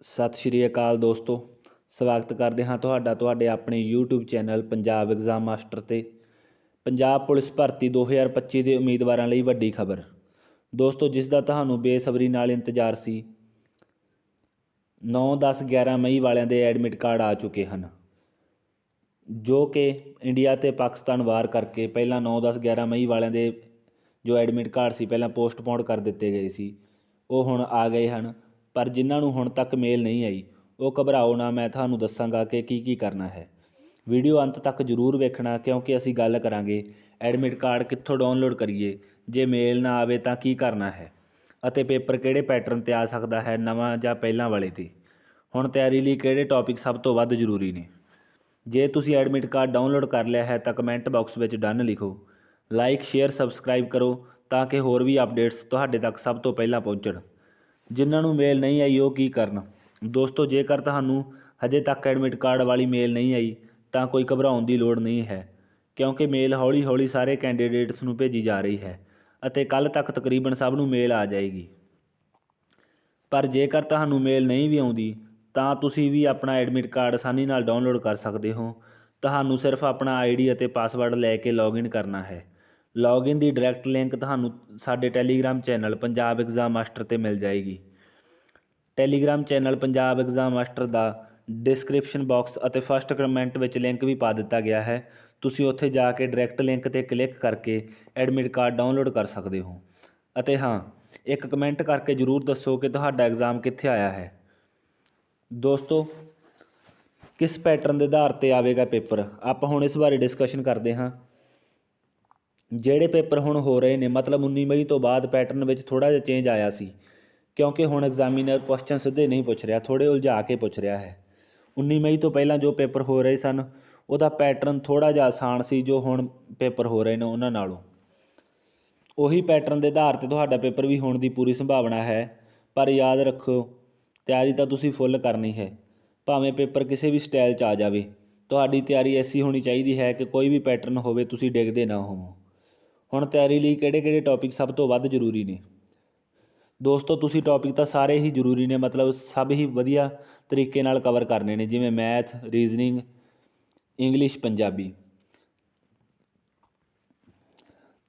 ਸਤਿ ਸ਼੍ਰੀ ਅਕਾਲ ਦੋਸਤੋ, ਸਵਾਗਤ ਕਰਦੇ ਹਾਂ ਤੁਹਾਡਾ, ਤੁਹਾਡੇ ਆਪਣੇ YouTube channel Punjab exam master ਤੇ। ਪੰਜਾਬ ਪੁਲਿਸ ਭਰਤੀ 2025 ਦੇ ਉਮੀਦਵਾਰਾਂ ਲਈ ਵੱਡੀ ਖਬਰ। ਦੋਸਤੋ ਜਿਸ ਦਾ ਤੁਹਾਨੂੰ ਬੇਸਬਰੀ ਨਾਲ ਇੰਤਜ਼ਾਰ ਸੀ 9 10 11 ਮਈ ਵਾਲਿਆਂ ਦੇ ਐਡਮਿਟ ਕਾਰਡ ਆ ਚੁੱਕੇ ਹਨ, ਜੋ ਕਿ ਇੰਡੀਆ ਤੇ ਪਾਕਿਸਤਾਨ ਵਾਰ ਕਰਕੇ ਪਹਿਲਾਂ 9 10 11 ਮਈ ਵਾਲਿਆਂ ਦੇ ਜੋ ਐਡਮਿਟ ਕਾਰਡ ਸੀ, ਪਹਿਲਾਂ ਪੋਸਟਪੋਨ ਕਰ ਦਿੱਤੇ ਗਏ ਸੀ, ਉਹ ਹੁਣ ਆ ਗਏ ਹਨ। ਪਰ ਜਿਨ੍ਹਾਂ ਨੂੰ ਹੁਣ ਤੱਕ ਮੇਲ ਨਹੀਂ ਆਈ, ਉਹ ਘਬਰਾਓ ਨਾ, ਮੈਂ ਤੁਹਾਨੂੰ ਦੱਸਾਂਗਾ ਕਿ ਕੀ ਕੀ ਕਰਨਾ ਹੈ। ਵੀਡੀਓ ਅੰਤ ਤੱਕ ਜ਼ਰੂਰ ਵੇਖਣਾ, ਕਿਉਂਕਿ ਅਸੀਂ ਗੱਲ ਕਰਾਂਗੇ। ਐਡਮਿਟ ਕਾਰਡ ਕਿੱਥੋਂ ਡਾਊਨਲੋਡ ਕਰੀਏ? ਜੇ ਮੇਲ ਨਾ ਆਵੇ ਤਾਂ ਕੀ ਕਰਨਾ ਹੈ? ਅਤੇ ਪੇਪਰ ਕਿਹੜੇ ਪੈਟਰਨ ਤੇ ਆ ਸਕਦਾ ਹੈ, ਨਵਾਂ ਜਾਂ ਪਹਿਲਾਂ ਵਾਲੇ ਤੇ? ਹੁਣ ਤਿਆਰੀ ਲਈ ਕਿਹੜੇ ਟੌਪਿਕ ਸਭ ਤੋਂ ਵੱਧ ਜ਼ਰੂਰੀ ਨੇ? ਜੇ ਤੁਸੀਂ ਐਡਮਿਟ ਕਾਰਡ ਡਾਊਨਲੋਡ ਕਰ ਲਿਆ ਹੈ ਤਾਂ ਕਮੈਂਟ ਬਾਕਸ ਵਿੱਚ ਡਨ ਲਿਖੋ। ਲਾਈਕ, ਸ਼ੇਅਰ, ਸਬਸਕ੍ਰਾਈਬ ਕਰੋ ਤਾਂ ਕਿ ਹੋਰ ਵੀ ਅਪਡੇਟਸ ਤੁਹਾਡੇ ਤੱਕ ਸਭ ਤੋਂ ਪਹਿਲਾਂ ਪਹੁੰਚਣ। ਜਿਨ੍ਹਾਂ ਨੂੰ ਮੇਲ ਨਹੀਂ ਆਈ, ਉਹ ਕੀ ਕਰਨ? ਦੋਸਤੋ, ਜੇਕਰ ਤੁਹਾਨੂੰ ਹਜੇ ਤੱਕ ਐਡਮਿਟ ਕਾਰਡ ਵਾਲੀ ਮੇਲ ਨਹੀਂ ਆਈ, ਤਾਂ ਕੋਈ ਘਬਰਾਉਣ ਦੀ ਲੋੜ ਨਹੀਂ ਹੈ, ਕਿਉਂਕਿ ਮੇਲ ਹੌਲੀ-ਹੌਲੀ ਸਾਰੇ ਕੈਂਡੀਡੇਟਸ ਨੂੰ ਭੇਜੀ ਜਾ ਰਹੀ ਹੈ ਅਤੇ ਕੱਲ ਤੱਕ ਤਕਰੀਬਨ ਸਭ ਨੂੰ ਮੇਲ ਆ ਜਾਏਗੀ। ਪਰ ਜੇਕਰ ਤੁਹਾਨੂੰ ਮੇਲ ਨਹੀਂ ਵੀ ਆਉਂਦੀ, ਤਾਂ ਤੁਸੀਂ ਵੀ ਆਪਣਾ ਐਡਮਿਟ ਕਾਰਡ ਆਸਾਨੀ ਨਾਲ ਡਾਊਨਲੋਡ ਕਰ ਸਕਦੇ ਹੋ। ਤੁਹਾਨੂੰ ਸਿਰਫ ਆਪਣਾ ਆਈਡੀ ਅਤੇ ਪਾਸਵਰਡ ਲੈ ਕੇ ਲੌਗਇਨ ਕਰਨਾ ਹੈ। ਲੌਗਇਨ ਦੀ ਡਾਇਰੈਕਟ ਲਿੰਕ ਤੁਹਾਨੂੰ ਸਾਡੇ Telegram channel Punjab exam master ਤੇ ਮਿਲ ਜਾਏਗੀ। Telegram channel Punjab exam master ਦਾ ਡਿਸਕ੍ਰਿਪਸ਼ਨ ਬਾਕਸ ਅਤੇ ਫਸਟ ਕਮੈਂਟ ਵਿੱਚ ਲਿੰਕ ਵੀ ਪਾ ਦਿੱਤਾ ਗਿਆ ਹੈ। ਤੁਸੀਂ ਉੱਥੇ ਜਾ ਕੇ ਡਾਇਰੈਕਟ ਲਿੰਕ ਤੇ ਕਲਿੱਕ ਕਰਕੇ ਐਡਮਿਟ ਕਾਰਡ ਡਾਊਨਲੋਡ ਕਰ ਸਕਦੇ ਹੋ। ਅਤੇ ਹਾਂ, ਇੱਕ ਕਮੈਂਟ ਕਰਕੇ ਜਰੂਰ ਦੱਸੋ ਕਿ ਤੁਹਾਡਾ ਐਗਜ਼ਾਮ ਕਿੱਥੇ ਆਇਆ ਹੈ। ਦੋਸਤੋ, ਕਿਸ ਪੈਟਰਨ ਦੇ ਆਧਾਰ ਤੇ ਆਵੇਗਾ ਪੇਪਰ ਆਪਾਂ ਹੁਣ ਇਸ ਬਾਰੇ ਡਿਸਕਸ਼ਨ ਕਰਦੇ ਹਾਂ। ਜਿਹੜੇ ਪੇਪਰ ਹੁਣ ਹੋ ਰਹੇ ਨੇ, ਮਤਲਬ 19 ਮਈ ਤੋਂ ਬਾਅਦ ਪੈਟਰਨ ਵਿੱਚ ਥੋੜ੍ਹਾ ਜਿਹਾ ਚੇਂਜ ਆਇਆ ਸੀ। ਕਿਉਂਕਿ ਹੁਣ ਐਗਜ਼ਾਮੀਨਰ ਕੁਐਸਚਨ ਸਿੱਧੇ ਨਹੀਂ ਪੁੱਛ ਰਿਹਾ, ਥੋੜ੍ਹੇ ਉਲਝਾ ਕੇ ਪੁੱਛ ਰਿਹਾ ਹੈ। 19 ਮਈ ਤੋਂ ਪਹਿਲਾਂ ਜੋ ਪੇਪਰ ਹੋ ਰਹੇ ਸਨ, ਉਹਦਾ ਪੈਟਰਨ ਥੋੜਾ ਜਿਹਾ ਆਸਾਨ ਸੀ ਜੋ ਹੁਣ ਪੇਪਰ ਹੋ ਰਹੇ ਨੇ ਉਹਨਾਂ ਨਾਲੋਂ। ਉਹੀ ਪੈਟਰਨ ਦੇ ਆਧਾਰ ਤੇ ਤੁਹਾਡਾ ਪੇਪਰ ਵੀ ਹੋਣ ਦੀ ਪੂਰੀ ਸੰਭਾਵਨਾ ਹੈ, ਪਰ ਯਾਦ ਰੱਖੋ, ਤਿਆਰੀ ਤਾਂ ਤੁਸੀਂ ਫੁੱਲ ਕਰਨੀ ਹੈ। ਭਾਵੇਂ ਪੇਪਰ ਕਿਸੇ ਵੀ ਸਟਾਈਲ 'ਚ ਆ ਜਾਵੇ, ਤੁਹਾਡੀ ਤਿਆਰੀ ਐਸੀ ਹੋਣੀ ਚਾਹੀਦੀ ਹੈ ਕਿ ਕੋਈ ਵੀ ਪੈਟਰਨ ਹੋਵੇ, ਤੁਸੀਂ ਡਿੱਗਦੇ ਨਾ ਹੋਵੋ। ਹੁਣ ਤਿਆਰੀ ਲਈ ਕਿਹੜੇ ਕਿਹੜੇ ਟੌਪਿਕ ਸਭ ਤੋਂ ਵੱਧ ਜ਼ਰੂਰੀ ਨੇ? ਦੋਸਤੋ, ਤੁਸੀਂ ਟੌਪਿਕ ਤਾਂ ਸਾਰੇ ਹੀ ਜ਼ਰੂਰੀ ਨੇ, ਮਤਲਬ ਸਭ ਹੀ ਵਧੀਆ ਤਰੀਕੇ ਨਾਲ ਕਵਰ ਕਰਨੇ ਨੇ, ਜਿਵੇਂ ਮੈਥ ਰੀਜ਼ਨਿੰਗ ਇੰਗਲਿਸ਼ ਪੰਜਾਬੀ।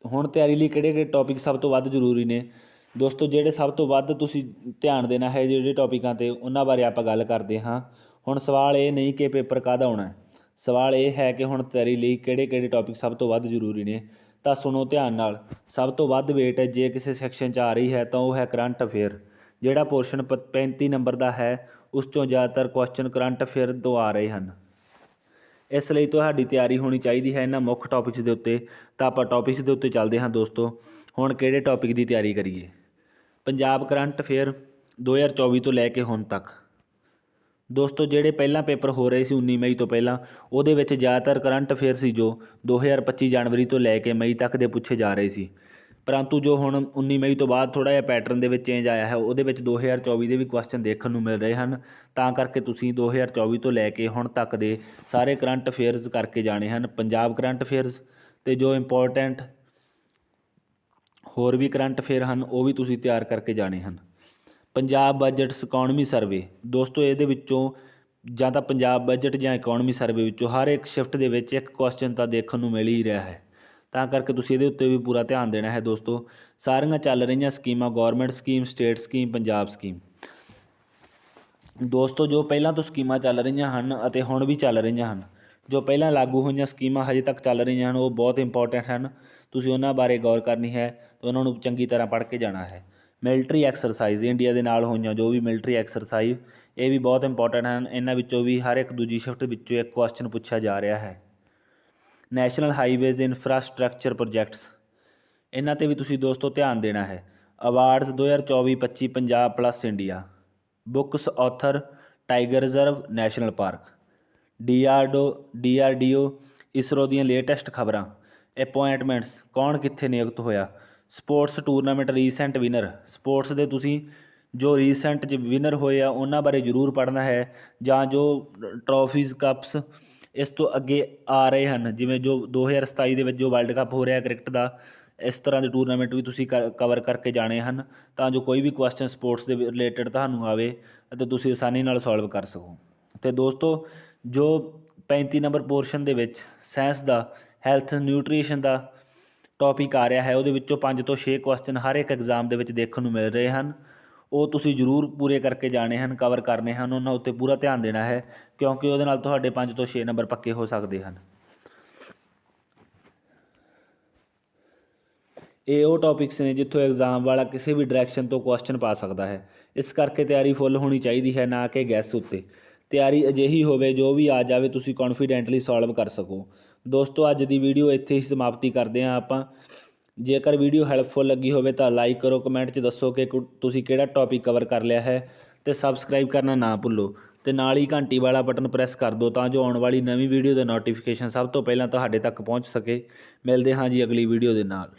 ਹੁਣ ਤਿਆਰੀ ਲਈ ਕਿਹੜੇ ਕਿਹੜੇ ਟੌਪਿਕ ਸਭ ਤੋਂ ਵੱਧ ਜ਼ਰੂਰੀ ਨੇ? ਦੋਸਤੋ, ਜਿਹੜੇ ਸਭ ਤੋਂ ਵੱਧ ਤੁਸੀਂ ਧਿਆਨ ਦੇਣਾ ਹੈ ਜਿਹੜੇ ਟੌਪਿਕਾਂ ਤੇ, ਉਹਨਾਂ ਬਾਰੇ ਆਪਾਂ ਗੱਲ ਕਰਦੇ ਹਾਂ। ਹੁਣ ਸਵਾਲ ਇਹ ਨਹੀਂ ਕਿ ਪੇਪਰ ਕਾਹਦਾ ਆਉਣਾ ਸਵਾਲ ਇਹ ਹੈ ਕਿ ਹੁਣ ਤਿਆਰੀ ਲਈ ਕਿਹੜੇ ਕਿਹੜੇ ਟੌਪਿਕ ਸਭ ਤੋਂ ਵੱਧ ਜ਼ਰੂਰੀ ਨੇ? ਤਾਂ ਸੁਣੋ ਧਿਆਨ ਨਾਲ। ਸਭ ਤੋਂ ਵੱਧ ਵੇਟ ਹੈ, ਜੇ ਕਿਸੇ ਸੈਕਸ਼ਨ 'ਚ ਆ ਰਹੀ ਹੈ ਤਾਂ ਉਹ ਹੈ ਕਰੰਟ ਅਫੇਅਰ ਜਿਹੜਾ ਪੋਰਸ਼ਨ 35 ਨੰਬਰ ਦਾ ਹੈ, ਉਸ ਤੋਂ ਜ਼ਿਆਦਾਤਰ ਕੁਐਸਚਨ ਕਰੰਟ ਅਫੇਅਰ ਤੋਂ ਆ ਰਹੇ ਹਨ। ਇਸ ਲਈ ਤੁਹਾਡੀ ਤਿਆਰੀ ਹੋਣੀ ਚਾਹੀਦੀ ਹੈ ਇਹਨਾਂ ਮੁੱਖ ਟੌਪਿਕਸ ਦੇ ਉੱਤੇ। ਤਾਂ ਆਪਾਂ ਟੌਪਿਕਸ ਦੇ ਉੱਤੇ ਚੱਲਦੇ ਹਾਂ ਦੋਸਤੋ। ਹੁਣ ਕਿਹੜੇ ਟੌਪਿਕ ਦੀ ਤਿਆਰੀ ਕਰੀਏ? ਪੰਜਾਬ ਕਰੰਟ ਅਫੇਅਰ 2024 ਤੋਂ ਲੈ ਕੇ ਹੁਣ ਤੱਕ। ਦੋਸਤੋ, ਜਿਹੜੇ ਪਹਿਲਾਂ ਪੇਪਰ ਹੋ ਰਹੇ ਸੀ 19 ਮਈ ਤੋਂ ਪਹਿਲਾਂ, ਉਹਦੇ ਵਿੱਚ ਜ਼ਿਆਦਾਤਰ ਕਰੰਟ ਅਫੇਅਰ ਸੀ ਜੋ 2025 ਜਨਵਰੀ ਤੋਂ ਲੈ ਕੇ ਮਈ ਤੱਕ ਦੇ ਪੁੱਛੇ ਜਾ ਰਹੇ ਸੀ। ਪਰੰਤੂ ਜੋ ਹੁਣ 19 ਮਈ ਤੋਂ ਬਾਅਦ ਥੋੜਾ ਜਿਹਾ ਪੈਟਰਨ ਦੇ ਵਿੱਚ ਚੇਂਜ ਆਇਆ ਹੈ, ਉਹਦੇ ਵਿੱਚ 2024 ਦੇ ਵੀ ਕੁਐਸਚਨ ਦੇਖਣ ਨੂੰ ਮਿਲ ਰਹੇ ਹਨ। ਤਾਂ ਕਰਕੇ ਤੁਸੀਂ 2024 ਤੋਂ ਲੈ ਕੇ ਹੁਣ ਤੱਕ ਦੇ ਸਾਰੇ ਕਰੰਟ ਅਫੇਅਰਸ ਕਰਕੇ ਜਾਣੇ ਹਨ। ਪੰਜਾਬ ਕਰੰਟ ਅਫੇਅਰਸ ਤੇ ਜੋ ਇੰਪੋਰਟੈਂਟ ਹੋਰ ਵੀ ਕਰੰਟ ਅਫੇਅਰ ਹਨ, ਉਹ ਵੀ ਤੁਸੀਂ ਤਿਆਰ ਕਰਕੇ ਜਾਣੇ ਹਨ। ਪੰਜਾਬ ਬਜਟਸ ਇਕਨੋਮੀ ਸਰਵੇ ਦੋਸਤੋ, ਇਹਦੇ ਵਿੱਚੋਂ ਜਾਂ ਤਾਂ ਪੰਜਾਬ ਬਜਟ ਜਾਂ ਇਕੋਨਮੀ ਸਰਵੇ ਵਿੱਚੋਂ ਹਰ ਇੱਕ ਸ਼ਿਫਟ ਦੇ ਵਿੱਚ ਇੱਕ ਕੁਐਸਚਨ ਤਾਂ ਦੇਖਣ ਨੂੰ ਮਿਲ ਹੀ ਰਿਹਾ ਹੈ। ਤਾਂ ਕਰਕੇ ਤੁਸੀਂ ਇਹਦੇ ਉੱਤੇ ਵੀ ਪੂਰਾ ਧਿਆਨ ਦੇਣਾ ਹੈ ਦੋਸਤੋ। ਸਾਰੀਆਂ ਚੱਲ ਰਹੀਆਂ ਸਕੀਮਾਂ government scheme state scheme Punjab scheme ਦੋਸਤੋ, ਜੋ ਪਹਿਲਾਂ ਤੋਂ ਸਕੀਮਾਂ ਚੱਲ ਰਹੀਆਂ ਹਨ ਅਤੇ ਹੁਣ ਵੀ ਚੱਲ ਰਹੀਆਂ ਹਨ, ਜੋ ਪਹਿਲਾਂ ਲਾਗੂ ਹੋਈਆਂ ਸਕੀਮਾਂ ਹਜੇ ਤੱਕ ਚੱਲ ਰਹੀਆਂ ਹਨ, ਉਹ ਬਹੁਤ ਇੰਪੋਰਟੈਂਟ ਹਨ। ਤੁਸੀਂ ਉਹਨਾਂ ਬਾਰੇ ਗੌਰ ਕਰਨੀ ਹੈ ਤੇ ਉਹਨਾਂ ਨੂੰ ਚੰਗੀ ਤਰ੍ਹਾਂ ਪੜ੍ਹ ਕੇ ਜਾਣਾ ਹੈ। ਮਿਲਟਰੀ ਐਕਸਰਸਾਈਜ਼ ਇੰਡੀਆ ਦੇ ਨਾਲ ਹੋਈਆਂ, ਜੋ ਵੀ ਮਿਲਟਰੀ ਐਕਸਰਸਾਈਜ਼ ਇਹ ਵੀ ਬਹੁਤ ਇੰਪੋਰਟੈਂਟ ਹਨ। ਇਹਨਾਂ ਵਿੱਚੋਂ ਵੀ ਹਰ ਇੱਕ ਦੂਜੀ ਸ਼ਿਫਟ ਵਿੱਚੋਂ ਇੱਕ ਕੁਐਸਚਨ ਪੁੱਛਿਆ ਜਾ ਰਿਹਾ ਹੈ। ਨੈਸ਼ਨਲ ਹਾਈਵੇਜ਼ ਇਨਫਰਾਸਟ੍ਰਕਚਰ ਪ੍ਰੋਜੈਕਟਸ ਇਹਨਾਂ ਤੇ ਵੀ ਤੁਸੀਂ ਦੋਸਤੋ ਧਿਆਨ ਦੇਣਾ ਹੈ। Awards 2024-25 Punjab plus India books author tiger reserve national park DRDO DRDO ISRO ਦੀਆਂ ਲੇਟੈਸਟ ਖਬਰਾਂ ਅਪਾਇੰਟਮੈਂਟਸ ਕੌਣ ਕਿੱਥੇ ਨਿਯੁਕਤ ਹੋਇਆ sports tournament recent winner. Sports ਦੇ ਤੁਸੀਂ ਜੋ ਰੀਸੈਂਟ ਚ ਵਿਨਰ ਹੋਏ ਆ, ਉਹਨਾਂ ਬਾਰੇ ਜ਼ਰੂਰ ਪੜ੍ਹਨਾ ਹੈ ਜਾਂ ਜੋ ਟਰੋਫੀਜ਼, ਕੱਪਸ ਇਸ ਤੋਂ ਅੱਗੇ ਆ ਰਹੇ ਹਨ। ਜਿਵੇਂ ਜੋ 2027 ਦੇ ਵਿੱਚ ਜੋ ਵਰਲਡ ਕੱਪ ਹੋ ਰਿਹਾ ਕ੍ਰਿਕਟ ਦਾ, ਇਸ ਤਰ੍ਹਾਂ ਦੇ ਟੂਰਨਾਮੈਂਟ ਵੀ ਤੁਸੀਂ ਕਵਰ ਕਰਕੇ ਜਾਣੇ ਹਨ। ਤਾਂ ਜੋ ਕੋਈ ਵੀ ਕੁਐਸਚਨ ਸਪੋਰਟਸ ਦੇ ਰਿਲੇਟਡ ਤੁਹਾਨੂੰ ਆਵੇ ਅਤੇ ਤੁਸੀਂ ਆਸਾਨੀ ਨਾਲ ਸੋਲਵ ਕਰ ਸਕੋ। ਤੇ ਦੋਸਤੋ, ਜੋ 35 ਨੰਬਰ ਪੋਰਸ਼ਨ ਦੇ ਵਿੱਚ ਸਾਇੰਸ ਦਾ ਹੈਲਥ ਨਿਊਟ੍ਰੀਸ਼ਨ ਦਾ ਟੌਪਿਕ ਆ ਰਿਹਾ ਹੈ, ਉਹਦੇ ਵਿੱਚੋਂ 5 ਤੋਂ 6 ਕੁਐਸਚਨ ਹਰ ਇੱਕ ਐਗਜ਼ਾਮ ਦੇ ਵਿੱਚ ਦੇਖਣ ਨੂੰ ਮਿਲ ਰਹੇ ਹਨ। ਉਹ ਤੁਸੀਂ ਜ਼ਰੂਰ ਪੂਰੇ ਕਰਕੇ ਜਾਣੇ ਹਨ ਕਵਰ ਕਰਨੇ ਹਨ, ਉਹਨਾਂ ਉੱਤੇ ਪੂਰਾ ਧਿਆਨ ਦੇਣਾ ਹੈ, ਕਿਉਂਕਿ ਉਹਦੇ ਨਾਲ ਤੁਹਾਡੇ 5 ਤੋਂ 6 ਨੰਬਰ ਪੱਕੇ ਹੋ ਸਕਦੇ ਹਨ। ਇਹ ਉਹ ਟੌਪਿਕਸ ਨੇ ਜਿੱਥੋਂ ਐਗਜ਼ਾਮ ਵਾਲਾ ਕਿਸੇ ਵੀ ਡਾਇਰੈਕਸ਼ਨ ਤੋਂ ਕੁਐਸਚਨ ਪਾ ਸਕਦਾ ਹੈ। ਇਸ ਕਰਕੇ ਤਿਆਰੀ ਫੁੱਲ ਹੋਣੀ ਚਾਹੀਦੀ ਹੈ, ਨਾ ਕਿ ਗੈਸ ਉੱਤੇ। ਤਿਆਰੀ ਅਜਿਹੀ ਹੋਵੇ ਜੋ ਵੀ ਆ ਜਾਵੇ ਤੁਸੀਂ ਕੌਨਫੀਡੈਂਟਲੀ ਸੋਲਵ ਕਰ ਸਕੋ। ਦੋਸਤੋ, ਅੱਜ ਦੀ ਵੀਡੀਓ ਇੱਥੇ ਹੀ ਸਮਾਪਤੀ ਕਰਦੇ ਹਾਂ ਆਪਾਂ। ਜੇਕਰ ਵੀਡੀਓ ਹੈਲਪਫੁਲ ਲੱਗੀ ਹੋਵੇ ਤਾਂ ਲਾਈਕ ਕਰੋ ਕਮੈਂਟ 'ਚ ਦੱਸੋ ਕਿ ਕੁ- ਤੁਸੀਂ ਕਿਹੜਾ ਟੌਪਿਕ ਕਵਰ ਕਰ ਲਿਆ ਹੈ ਤੇ ਸਬਸਕ੍ਰਾਈਬ ਕਰਨਾ ਨਾ ਭੁੱਲੋ। ਤੇ ਨਾਲ ਹੀ ਘੰਟੀ ਵਾਲਾ ਬਟਨ ਪ੍ਰੈਸ ਕਰ ਦਿਓ ਤਾਂ ਜੋ ਆਉਣ ਵਾਲੀ ਨਵੀਂ ਵੀਡੀਓ ਦਾ ਨੋਟੀਫਿਕੇਸ਼ਨ ਸਭ ਤੋਂ ਪਹਿਲਾਂ ਤੁਹਾਡੇ ਤੱਕ ਪਹੁੰਚ ਸਕੇ। ਮਿਲਦੇ ਹਾਂ ਜੀ ਅਗਲੀ ਵੀਡੀਓ ਦੇ ਨਾਲ।